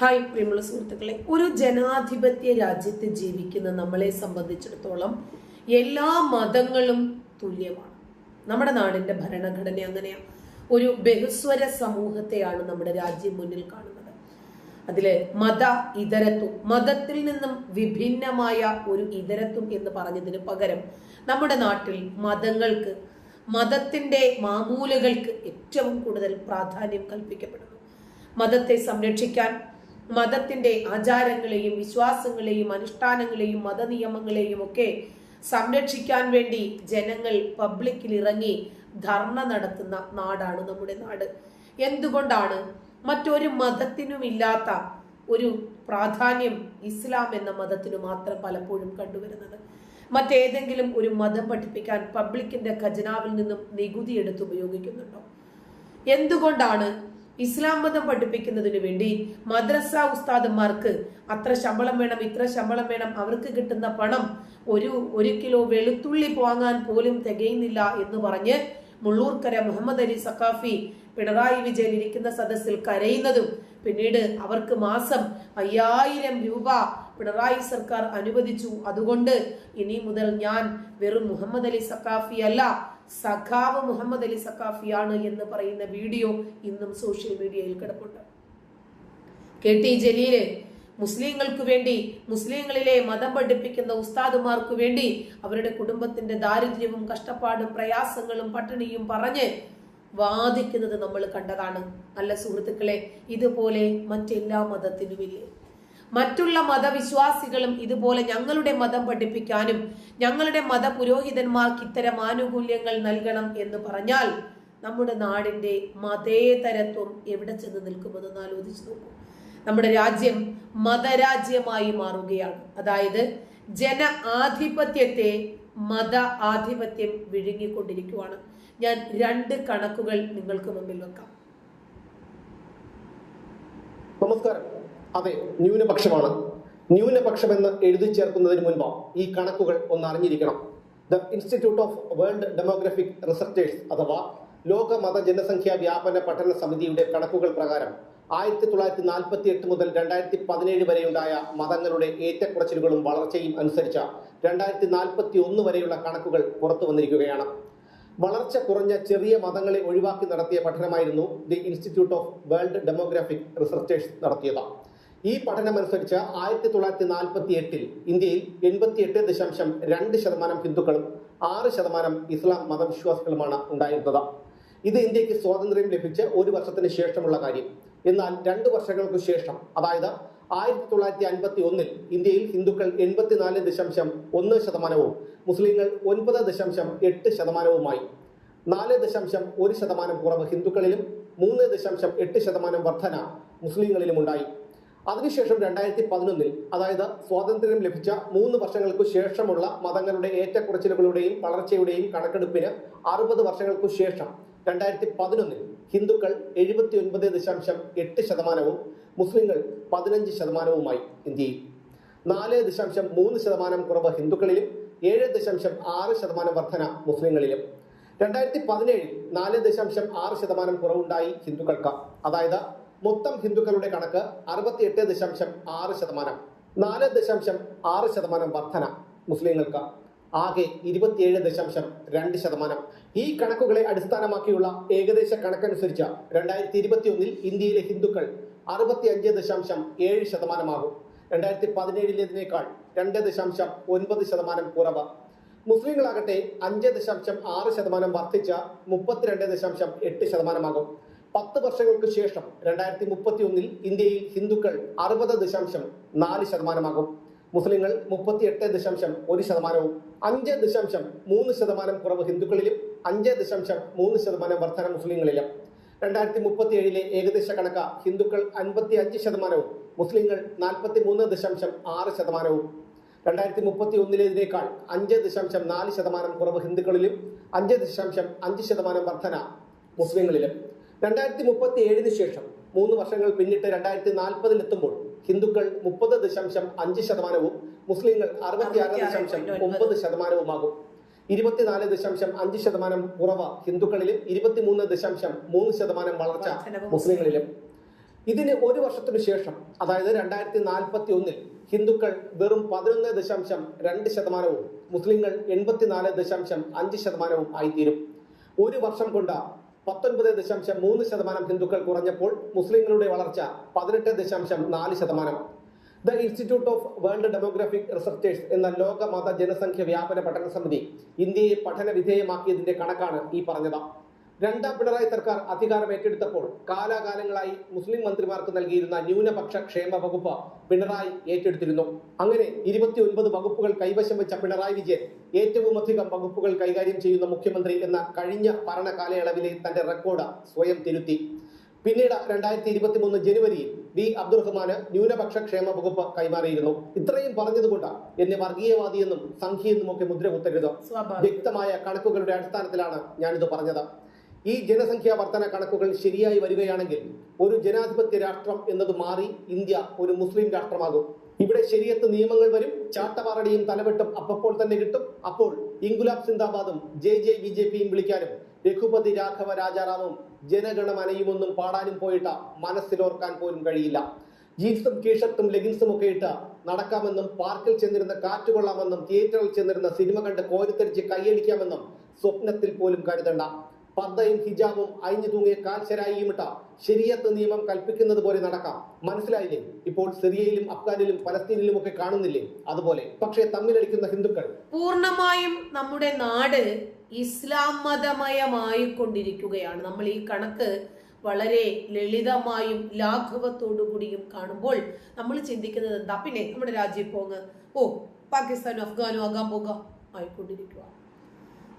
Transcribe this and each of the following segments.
Hi പ്രിയമുള്ള സുഹൃത്തുക്കളെ ഒരു ജനാധിപത്യ രാജ്യത്ത് ജീവിക്കുന്ന നമ്മളെ സംബന്ധിച്ചിടത്തോളം എല്ലാ മതങ്ങളും തുല്യമാണ്. നമ്മുടെ നാടിന്റെ ഭരണഘടന അങ്ങനെയാണ് ഒരു ബഹുസ്വര സമൂഹത്തെയാണ് നമ്മുടെ രാജ്യം മുന്നിൽ കാണുന്നത്. അതിൽ മത ഇതരത്വം മതത്തിൽ നിന്നും വിഭിന്നമായ ഒരു ഇതരത്വം എന്ന് പറഞ്ഞതിന് പകരം നമ്മുടെ നാട്ടിൽ മതങ്ങൾക്ക് മതത്തിന്റെ മാമൂലകൾക്ക് ഏറ്റവും കൂടുതൽ പ്രാധാന്യം കൽപ്പിക്കപ്പെടുന്നു. മതത്തെ സംരക്ഷിക്കാൻ മതത്തിന്റെ ആചാരങ്ങളെയും വിശ്വാസങ്ങളെയും അനുഷ്ഠാനങ്ങളെയും മതനിയമങ്ങളെയും ഒക്കെ സംരക്ഷിക്കാൻ വേണ്ടി ജനങ്ങൾ പബ്ലിക്കിൽ ഇറങ്ങി ധർണ നടത്തുന്ന നാടാണ് നമ്മുടെ നാട്. എന്തുകൊണ്ടാണ് മറ്റൊരു മതത്തിനും ഇല്ലാത്ത ഒരു പ്രാധാന്യം ഇസ്ലാം എന്ന മതത്തിന് മാത്രം പലപ്പോഴും കണ്ടുവരുന്നത്? മറ്റേതെങ്കിലും ഒരു മതം പഠിപ്പിക്കാൻ പബ്ലിക്കിന്റെ ഖജനാവിൽ നിന്നും നികുതി എടുത്ത് ഉപയോഗിക്കുന്നുണ്ടോ? എന്തുകൊണ്ടാണ് ഇസ്ലാം മതം പഠിപ്പിക്കുന്നതിന് വേണ്ടി മദ്രസ ഉസ്താദന്മാർക്ക് അത്ര ശമ്പളം വേണം ഇത്ര ശമ്പളം വേണം അവർക്ക് കിട്ടുന്ന പണം ഒരു ഒരു കിലോ വെളുത്തുള്ളി വാങ്ങാൻ പോലും തികയുന്നില്ല എന്ന് പറഞ്ഞ് മുള്ളൂർക്കര മുഹമ്മദ് അലി സഖാഫി പിണറായി വിജയൻ ഇരിക്കുന്ന സദസ്സിൽ കരയുന്നതും പിന്നീട് അവർക്ക് മാസം അയ്യായിരം രൂപ പിണറായി സർക്കാർ അനുവദിച്ചു. അതുകൊണ്ട് ഇനി മുതൽ ഞാൻ വെറും മുഹമ്മദ് അലി സക്കാഫി അല്ല സഖാവ് മുഹമ്മദ് അലി സക്കാഫിയാണ് എന്ന് പറയുന്ന വീഡിയോ ഇന്നും സോഷ്യൽ മീഡിയയിൽ കിടപ്പുണ്ട്. കെ ടി ജലീൽ മുസ്ലിങ്ങൾക്ക് വേണ്ടി മുസ്ലിങ്ങളിലെ മതം പഠിപ്പിക്കുന്ന ഉസ്താദുമാർക്ക് വേണ്ടി അവരുടെ കുടുംബത്തിന്റെ ദാരിദ്ര്യവും കഷ്ടപ്പാടും പ്രയാസങ്ങളും പട്ടിണിയും പറഞ്ഞ് വാദിക്കുന്നത് നമ്മൾ കണ്ടതാണ്. അല്ല സുഹൃത്തുക്കളെ ഇതുപോലെ മറ്റെല്ലാ മതത്തിനുമില്ലേ? മറ്റുള്ള മതവിശ്വാസികളും ഇതുപോലെ ഞങ്ങളുടെ മതം പഠിപ്പിക്കാനും ഞങ്ങളുടെ മത പുരോഹിതന്മാർക്ക് ഇത്തരം ആനുകൂല്യങ്ങൾ നൽകണം എന്ന് പറഞ്ഞാൽ നമ്മുടെ നാടിന്റെ മതേതരത്വം എവിടെ ചെന്ന് നിൽക്കുമെന്ന് ആലോചിച്ച് നോക്കൂ. നമ്മുടെ രാജ്യം മതരാജ്യമായി മാറുകയാണ്. അതായത് ജന ആധിപത്യത്തെ മത ആധിപത്യം വിഴുങ്ങിക്കൊണ്ടിരിക്കുവാണ്. ഞാൻ രണ്ട് കണക്കുകൾ നിങ്ങൾക്ക് മുമ്പിൽ വെക്കാം. നമസ്കാരം. അതെ ന്യൂനപക്ഷമാണ്. ന്യൂനപക്ഷമെന്ന് എഴുതി ചേർക്കുന്നതിന് മുൻപ് ഈ കണക്കുകൾ ഒന്ന് അറിഞ്ഞിരിക്കണം. The institute of world demographic researchers അഥവാ ലോക മത ജനസംഖ്യാ വ്യാപന പഠന സമിതിയുടെ കണക്കുകൾ പ്രകാരം ആയിരത്തി തൊള്ളായിരത്തി നാൽപ്പത്തി എട്ട് മുതൽ രണ്ടായിരത്തി പതിനേഴ് വരെയുണ്ടായ മതങ്ങളുടെ ഏറ്റക്കുറച്ചിലുകളും വളർച്ചയും അനുസരിച്ച രണ്ടായിരത്തി നാൽപ്പത്തി ഒന്ന് വരെയുള്ള കണക്കുകൾ പുറത്തു വന്നിരിക്കുകയാണ്. വളർച്ച കുറഞ്ഞ ചെറിയ മതങ്ങളെ ഒഴിവാക്കി നടത്തിയ പഠനമായിരുന്നു the institute of world demographic researchers നടത്തിയത്. ഈ പഠനമനുസരിച്ച് ആയിരത്തി തൊള്ളായിരത്തി നാൽപ്പത്തി എട്ടിൽ ഇന്ത്യയിൽ എൺപത്തി എട്ട് ദശാംശം രണ്ട് ശതമാനം ഹിന്ദുക്കളും ആറ് ശതമാനം ഇസ്ലാം മതവിശ്വാസികളുമാണ് ഉണ്ടായിരുന്നത്. ഇത് ഇന്ത്യയ്ക്ക് സ്വാതന്ത്ര്യം ലഭിച്ച് ഒരു വർഷത്തിന് ശേഷമുള്ള കാര്യം. എന്നാൽ രണ്ട് വർഷങ്ങൾക്ക് ശേഷം അതായത് ആയിരത്തി തൊള്ളായിരത്തി അൻപത്തി ഒന്നിൽ ഇന്ത്യയിൽ ഹിന്ദുക്കൾ എൺപത്തിനാല് ദശാംശം ഒന്ന് ശതമാനവും മുസ്ലിങ്ങൾ ഒൻപത് ദശാംശം എട്ട് ശതമാനവുമായി. നാല് ദശാംശം ഒരു ശതമാനം കുറവ് ഹിന്ദുക്കളിലും മൂന്ന് ദശാംശം എട്ട് ശതമാനം വർധന മുസ്ലിങ്ങളിലും ഉണ്ടായി അതിനുശേഷം രണ്ടായിരത്തി പതിനൊന്നിൽ അതായത് സ്വാതന്ത്ര്യം ലഭിച്ച മൂന്ന് വർഷങ്ങൾക്കു ശേഷമുള്ള മതങ്ങളുടെ ഏറ്റക്കുറച്ചിലുകളുടെയും വളർച്ചയുടെയും കണക്കെടുപ്പിന് അറുപത് വർഷങ്ങൾക്കു ശേഷം രണ്ടായിരത്തി പതിനൊന്നിൽ ഹിന്ദുക്കൾ എഴുപത്തി ഒൻപത് ദശാംശം എട്ട് ശതമാനവും മുസ്ലിങ്ങൾ പതിനഞ്ച് ശതമാനവുമായി ഇന്ത്യയിൽ. നാല് ദശാംശം മൂന്ന് ശതമാനം കുറവ് ഹിന്ദുക്കളിലും ഏഴ് ദശാംശം ആറ് ശതമാനം വർധന മുസ്ലിങ്ങളിലും. രണ്ടായിരത്തി പതിനേഴിൽ നാല് ദശാംശം ആറ് ശതമാനം കുറവുണ്ടായി ഹിന്ദുക്കൾക്ക്. അതായത് മൊത്തം ഹിന്ദുക്കളുടെ കണക്ക് അറുപത്തിയെട്ട് ദശാംശം ആറ് ശതമാനം നാല് ദശാംശം ആറ് ശതമാനം വർധന മുസ്ലിങ്ങൾക്ക് ആകെ ഇരുപത്തിയേഴ് ദശാംശം രണ്ട് ശതമാനം. ഈ കണക്കുകളെ അടിസ്ഥാനമാക്കിയുള്ള ഏകദേശ കണക്കനുസരിച്ച് രണ്ടായിരത്തി ഇരുപത്തി ഒന്നിൽ ഇന്ത്യയിലെ ഹിന്ദുക്കൾ അറുപത്തി അഞ്ച് ദശാംശം ഏഴ് ശതമാനമാകും. രണ്ടായിരത്തി പതിനേഴിലേതിനേക്കാൾ രണ്ട് ദശാംശം ഒൻപത് ശതമാനം കുറവ്. മുസ്ലിങ്ങളാകട്ടെ അഞ്ച് ദശാംശം ആറ് ശതമാനം വർദ്ധിച്ച മുപ്പത്തിരണ്ട് ദശാംശം എട്ട് ശതമാനമാകും. പത്ത് വർഷങ്ങൾക്ക് ശേഷം രണ്ടായിരത്തി മുപ്പത്തി ഒന്നിൽ ഇന്ത്യയിൽ ഹിന്ദുക്കൾ അറുപത് ദശാംശം നാല് ശതമാനമാകും. മുസ്ലിങ്ങൾ മുപ്പത്തി എട്ട് ദശാംശം ഒരു ശതമാനവും അഞ്ച് ദശാംശം മൂന്ന് ശതമാനം കുറവ് ഹിന്ദുക്കളിലും അഞ്ച് ദശാംശം മൂന്ന് ശതമാനം വർധന മുസ്ലിങ്ങളിലും. രണ്ടായിരത്തി മുപ്പത്തി ഏഴിലെ ഏകദേശ കണക്ക ഹിന്ദുക്കൾ അൻപത്തി അഞ്ച് ശതമാനവും മുസ്ലിങ്ങൾ നാൽപ്പത്തി മൂന്ന് ദശാംശം ആറ് ശതമാനവും. രണ്ടായിരത്തി മുപ്പത്തി ഒന്നിലേതിനേക്കാൾ അഞ്ച് ദശാംശം നാല് ശതമാനം കുറവ് ഹിന്ദുക്കളിലും അഞ്ച് ദശാംശം അഞ്ച് ശതമാനം വർധന മുസ്ലിങ്ങളിലും. രണ്ടായിരത്തി മുപ്പത്തി ഏഴിന് ശേഷം മൂന്ന് വർഷങ്ങൾ പിന്നിട്ട് രണ്ടായിരത്തി നാൽപ്പതിൽ എത്തുമ്പോൾ ഹിന്ദുക്കൾ മുപ്പത് ദശാംശം അഞ്ച് ശതമാനവും മുസ്ലിങ്ങൾ അറുപത്തിയാറ് ദശാംശം ഒമ്പത് ശതമാനവുമാകും. ഇരുപത്തിനാല് ദശാംശം അഞ്ച് ശതമാനം കുറവ് ഹിന്ദുക്കളിലും ഇരുപത്തിമൂന്ന് ദശാംശം മൂന്ന് ശതമാനം വളർച്ച മുസ്ലിങ്ങളിലും. ഇതിന് ഒരു വർഷത്തിനു ശേഷം അതായത് രണ്ടായിരത്തി നാൽപ്പത്തി ഒന്നിൽ ഹിന്ദുക്കൾ വെറും പതിനൊന്ന് ദശാംശം രണ്ട് ശതമാനവും മുസ്ലിങ്ങൾ എൺപത്തിനാല് ദശാംശം അഞ്ച് ശതമാനവും ആയിത്തീരും. ഒരു വർഷം കൊണ്ട് പത്തൊൻപത് ദശാംശം മൂന്ന് ശതമാനം ഹിന്ദുക്കൾ കുറഞ്ഞപ്പോൾ മുസ്ലിങ്ങളുടെ വളർച്ച പതിനെട്ട് ദശാംശം നാല് ശതമാനം. The institute of world demographic researchers എന്ന ലോക മത ജനസംഖ്യ വ്യാപന പഠന സമിതി ഇന്ത്യയെ പഠന വിധേയമാക്കിയതിന്റെ കണക്കാണ് ഈ പറഞ്ഞത്. രണ്ടാം പിണറായി സർക്കാർ അധികാരം ഏറ്റെടുത്തപ്പോൾ കാലാകാലങ്ങളായി മുസ്ലിം മന്ത്രിമാർക്ക് നൽകിയിരുന്ന ന്യൂനപക്ഷ ക്ഷേമ വകുപ്പ് പിണറായി ഏറ്റെടുത്തിരുന്നു. അങ്ങനെ ഇരുപത്തി ഒൻപത് വകുപ്പുകൾ കൈവശം വെച്ച പിണറായി വിജയൻ ഏറ്റവും അധികം വകുപ്പുകൾ കൈകാര്യം ചെയ്യുന്ന മുഖ്യമന്ത്രി എന്ന കഴിഞ്ഞ ഭരണ കാലയളവിലെ തന്റെ റെക്കോർഡ് സ്വയം തിരുത്തി. പിന്നീട് രണ്ടായിരത്തി ഇരുപത്തി മൂന്ന് ജനുവരിയിൽ വി. അബ്ദുറഹ്മാന് ന്യൂനപക്ഷ ക്ഷേമ വകുപ്പ് കൈമാറിയിരുന്നു. ഇത്രയും പറഞ്ഞതുകൊണ്ട് എന്നെ വർഗീയവാദിയെന്നും സംഖ്യയെന്നും ഒക്കെ മുദ്ര കുത്തരുത് വ്യക്തമായ കണക്കുകളുടെ അടിസ്ഥാനത്തിലാണ് ഞാനിത് പറഞ്ഞത്. ഈ ജനസംഖ്യാ വർധന കണക്കുകൾ ശരിയായി വരികയാണെങ്കിൽ ഒരു ജനാധിപത്യ രാഷ്ട്രം എന്നത് മാറി ഇന്ത്യ ഒരു മുസ്ലിം രാഷ്ട്രമാകും. ഇവിടെ ശരിയത്ത് നിയമങ്ങൾ വരും ചാട്ടവാറടിയും തലവെട്ടും അപ്പപ്പോൾ തന്നെ കിട്ടും. അപ്പോൾ ഇംഗുലാബ് സിന്ദാബാദും ജെ ജെ ബി ജെ പിയും വിളിക്കാനും രഘുപതി രാഘവ രാജാറാമും ജനഗണമനയുമൊന്നും പാടാനും പോയിട്ട മനസ്സിലോർക്കാൻ പോലും കഴിയില്ല. ജീൻസും കീഷർട്ടും ലെഗിൻസും ഒക്കെ ഇട്ട് നടക്കാമെന്നും പാർക്കിൽ ചെന്നിരുന്ന കാറ്റ് കൊള്ളാമെന്നും തിയേറ്ററിൽ ചെന്നിരുന്ന സിനിമ കണ്ട് കോരിത്തരിച്ച് കൈയടിക്കാമെന്നും സ്വപ്നത്തിൽ പോലും കരുതണ്ട. പർദ്ദയും ഹിജാബും അയിഞ്ഞു തൂങ്ങിയ കാൽശരായിയും ഇട്ട ശരിയത്ത് നിയമം കൽപ്പിക്കുന്നത് പോലെ നടക്കാം. മനസ്സിലായില്ലേ? ഇപ്പോൾ സിറിയയിലും അഫ്ഗാനിലും പലസ്തീനിലും ഒക്കെ കാണുന്നില്ലേ? അതുപോലെ. പക്ഷേ തമ്മിലടിക്കുന്ന ഹിന്ദുക്കൾ. പൂർണമായും നമ്മുടെ നാട് ഇസ്ലാം മതമയമായി കൊണ്ടിരിക്കുകയാണ് നമ്മൾ ഈ കണക്ക് വളരെ ലളിതമായും ലാഘവത്തോടു കൂടിയും കാണുമ്പോൾ നമ്മൾ ചിന്തിക്കുന്നത് എന്താ? പിന്നെ നമ്മുടെ രാജ്യം പോങ്ങ് ഓ പാകിസ്ഥാനും അഫ്ഗാനും ആകാൻ പോകാം. ആയിക്കൊണ്ടിരിക്കുക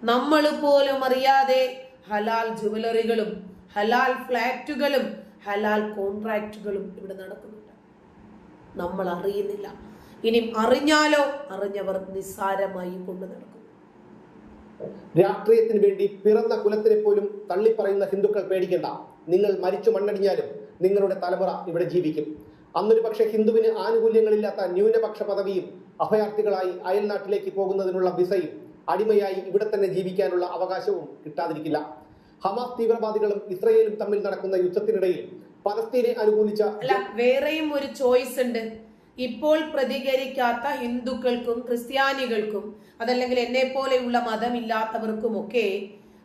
നമ്മൾ പോലും അറിയാതെ ഹലാൽ ജുവലറികളും ഹലാൽ ഫ്ലാറ്റുകളും ഹലാൽ കോൺട്രാക്റ്റുകളും ഇവിടെ നടക്കുന്നുണ്ട്. നമ്മൾ അറിയുന്നില്ല. ഇനി അറിഞ്ഞാലോ? അറിഞ്ഞവർ നിസ്സാരമായി കൊണ്ടു നടക്കും. രാഷ്ട്രീയത്തിന് വേണ്ടി പിറന്ന കുലത്തിനെ പോലും തള്ളിപ്പറയുന്ന ഹിന്ദുക്കൾ പേടിക്കേണ്ട. നിങ്ങൾ മരിച്ചു മണ്ണടിഞ്ഞാലും നിങ്ങളുടെ തലമുറ ഇവിടെ ജീവിക്കും. അന്നൊരു പക്ഷേ ഹിന്ദുവിന് ആനുകൂല്യങ്ങളില്ലാത്ത ന്യൂനപക്ഷ പദവിയും അഭയാർത്ഥികളായി അയൽനാട്ടിലേക്ക് പോകുന്നതിനുള്ള വിസയും അടിമയായി ഇവിടെ തന്നെ ജീവിക്കാനുള്ള അവകാശവും കിട്ടാതിരിക്കില്ല. ഹമാസ് തീവ്രവാദികളും ഇസ്രയേലും തമ്മിൽ നടക്കുന്ന യുദ്ധത്തിനിടയിൽ പലസ്തീനെ അനുകൂലിച്ച അല്ല വേറെയും ഒരു ചോയ്സ് ഉണ്ട്. ഇപ്പോൾ പ്രതികരിക്കാത്ത ഹിന്ദുക്കൾക്കും ക്രിസ്ത്യാനികൾക്കും അതല്ലെങ്കിൽ എന്നെ പോലെയുള്ള മതമില്ലാത്തവർക്കുമൊക്കെ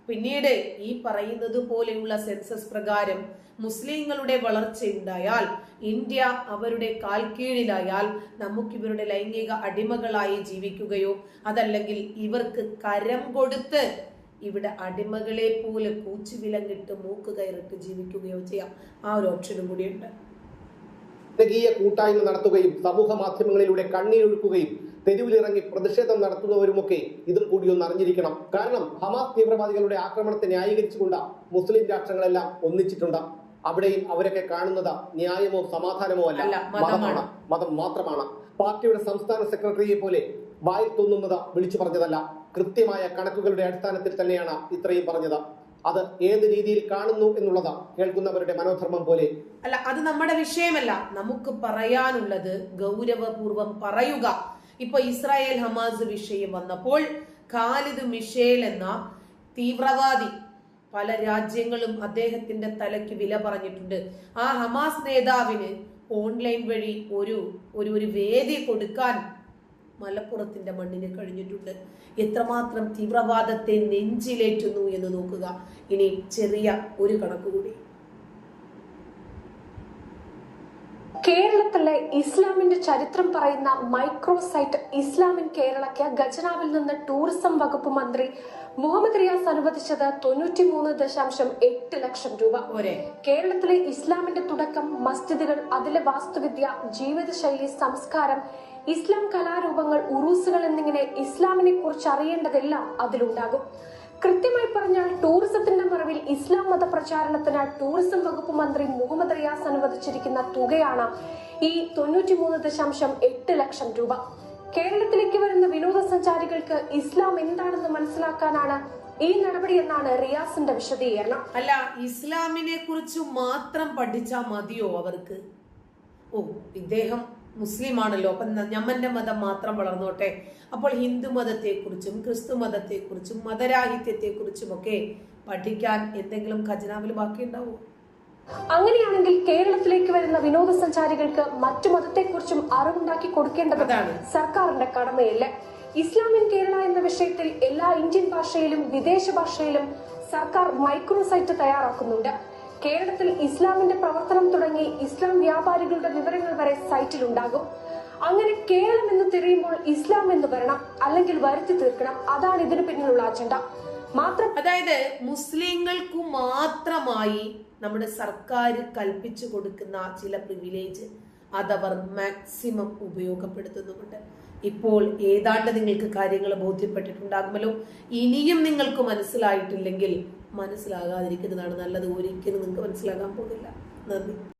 പിന്നീട് ഈ പറയുന്നത് പോലെയുള്ള സെൻസസ് പ്രകാരം മുസ്ലിങ്ങളുടെ വളർച്ചയുണ്ടായാൽ ഇന്ത്യ അവരുടെ കാൽക്കീഴിലായാൽ നമുക്ക് ഇവരുടെ ലൈംഗിക അടിമകളായി ജീവിക്കുകയോ അതല്ലെങ്കിൽ ഇവർക്ക് കരം കൊടുത്ത് ഇവിടെ അടിമകളെ പോലെ കൂച്ചുവിലങ്ങിട്ട് മൂക്ക് കയറിട്ട് ജീവിക്കുകയോ ചെയ്യാം. ആ ഒരു ഓപ്ഷനും കൂടിയുണ്ട്. ജനകീയ കൂട്ടായ്മ നടത്തുകയും സമൂഹ മാധ്യമങ്ങളിലൂടെ കണ്ണീരൊഴുക്കുകയും തെരുവിലിറങ്ങി പ്രതിഷേധം നടത്തുന്നവരുമൊക്കെ ഇതും കൂടി ഒന്ന് അറിഞ്ഞിരിക്കണം. കാരണം ഹമാസ് തീവ്രവാദികളുടെ ആക്രമണത്തെ ന്യായീകരിച്ചുകൊണ്ട് മുസ്ലിം രാഷ്ട്രങ്ങളെല്ലാം ഒന്നിച്ചിട്ടുണ്ട്. അവിടെയും അവരൊക്കെ കാണുന്നത് ന്യായമോ സമാധാനമോ അല്ല. മതമാണ്. മതം മാത്രമാണ്. പാർട്ടിയുടെ സംസ്ഥാന സെക്രട്ടറിയെ പോലെ വായിൽ തോന്നുന്നത് വിളിച്ചു പറഞ്ഞതല്ല. കൃത്യമായ കണക്കുകളുടെ അടിസ്ഥാനത്തിൽ തന്നെയാണ് ഇത്രയും പറഞ്ഞത്. അത് ഏത് രീതിയിൽ കാണുന്നു എന്നുള്ളത് കേൾക്കുന്നവരുടെ മനോധർമ്മം പോലെ. അല്ല അത് നമ്മുടെ വിഷയമല്ല. നമുക്ക് പറയാനുള്ളത് ഗൗരവപൂർവം പറയുക. ഇപ്പൊ ഇസ്രായേൽ ഹമാസ് വിഷയം വന്നപ്പോൾ ഖാലിദ് മിഷേൽ എന്ന തീവ്രവാദി പല രാജ്യങ്ങളും അദ്ദേഹത്തിന്റെ തലയ്ക്ക് വില പറഞ്ഞിട്ടുണ്ട്. ആ ഹമാസ് നേതാവിന് ഓൺലൈൻ വഴി ഒരു ഒരു വേദി കൊടുക്കാൻ മലപ്പുറത്തിന്റെ മണ്ണിന് കഴിഞ്ഞിട്ടുണ്ട്. എത്രമാത്രം തീവ്രവാദത്തെ നെഞ്ചിലേറ്റുന്നു എന്ന് നോക്കുക. ഇനി ചെറിയ ഒരു കണക്ക് കൂടി. കേരളത്തിലെ ഇസ്ലാമിന്റെ ചരിത്രം പറയുന്ന മൈക്രോസൈറ്റ് ഇസ്ലാമിൻ കേരളയ്ക്ക് ഖജനാവിൽ നിന്ന് ടൂറിസം വകുപ്പ് മന്ത്രി മുഹമ്മദ് റിയാസ് അനുവദിച്ചത് തൊണ്ണൂറ്റിമൂന്ന് ദശാംശം എട്ട് ലക്ഷം രൂപ. വരെ കേരളത്തിലെ ഇസ്ലാമിന്റെ തുടക്കം മസ്ജിദുകൾ അതിലെ വാസ്തുവിദ്യ ജീവിതശൈലി സംസ്കാരം ഇസ്ലാം കലാരൂപങ്ങൾ ഉറൂസുകൾ എന്നിങ്ങനെ ഇസ്ലാമിനെ കുറിച്ച് അറിയേണ്ടതെല്ലാം അതിലുണ്ടാകും. കൃത്യമായി പറഞ്ഞാൽ ടൂറിസത്തിന്റെ മറവിൽ ഇസ്ലാം മത പ്രചാരണത്തിന് ടൂറിസം വകുപ്പ് മന്ത്രി മുഹമ്മദ് റിയാസ് അനുവദിച്ചിരിക്കുന്ന തുകയാണ് ഈ തൊണ്ണൂറ്റിമൂന്ന് ദശാംശം എട്ട് ലക്ഷം രൂപ. കേരളത്തിലേക്ക് വരുന്ന വിനോദസഞ്ചാരികൾക്ക് ഇസ്ലാം എന്താണെന്ന് മനസ്സിലാക്കാനാണ് ഈ നടപടി എന്നാണ് റിയാസിന്റെ വിശദീകരണം. അല്ല ഇസ്ലാമിനെ കുറിച്ച് മാത്രം പഠിച്ചാൽ മതിയോ അവർക്ക്? ഓ ഇദ്ദേഹം മുസ്ലിം ആണല്ലോ ഞമ്മന്റെ മതം മാത്രം വളർന്നോട്ടെ. അപ്പോൾ ഹിന്ദു മതത്തെക്കുറിച്ചും ക്രിസ്തു മതത്തെക്കുറിച്ചും മതരാഹിത്യത്തെക്കുറിച്ചുമൊക്കെ പഠിക്കാൻ എന്തെങ്കിലും ഖജനാവിൽ ബാക്കിയുണ്ടാവുമോ അങ്ങനെയാണെങ്കിൽ കേരളത്തിലേക്ക് വരുന്ന വിനോദസഞ്ചാരികൾക്ക് മറ്റു മതത്തെക്കുറിച്ചും അറിവുണ്ടാക്കി കൊടുക്കേണ്ടത് സർക്കാരിന്റെ കടമയല്ലേ. ഇസ്ലാമിൻ കേരള എന്ന വിഷയത്തിൽ എല്ലാ ഇന്ത്യൻ ഭാഷയിലും വിദേശ ഭാഷയിലും സർക്കാർ മൈക്രോസൈറ്റ് തയ്യാറാക്കുന്നുണ്ട്. കേരളത്തിൽ ഇസ്ലാമിന്റെ പ്രവർത്തനം തുടങ്ങി ഇസ്ലാം വ്യാപാരികളുടെ വിവരങ്ങൾ വരെ സൈറ്റിൽ ഉണ്ടാകും. അങ്ങനെ കേരളം എന്ന് തിരിയുമ്പോൾ ഇസ്ലാം എന്ന് വരണം അല്ലെങ്കിൽ വരുത്തി തീർക്കണം അതാണ് ഇതിന് പിന്നിലുള്ള അജണ്ട. മാത്രം അതായത് മുസ്ലിങ്ങൾക്ക് മാത്രമായി നമ്മുടെ സർക്കാർ കൽപ്പിച്ചു കൊടുക്കുന്ന ചില പ്രിവിലേജ് അതവർ മാക്സിമം ഉപയോഗപ്പെടുത്തുന്നുമുണ്ട്. ഇപ്പോൾ ഏതാണ്ട് നിങ്ങൾക്ക് കാര്യങ്ങൾ ബോധ്യപ്പെട്ടിട്ടുണ്ടാകുമല്ലോ. ഇനിയും നിങ്ങൾക്ക് മനസ്സിലായിട്ടില്ലെങ്കിൽ മനസ്സിലാകാതിരിക്കുന്നതാണ് നല്ലത്. ഒരിക്കലും നിങ്ങൾക്ക് മനസ്സിലാകാൻ പോകില്ല നന്ദി.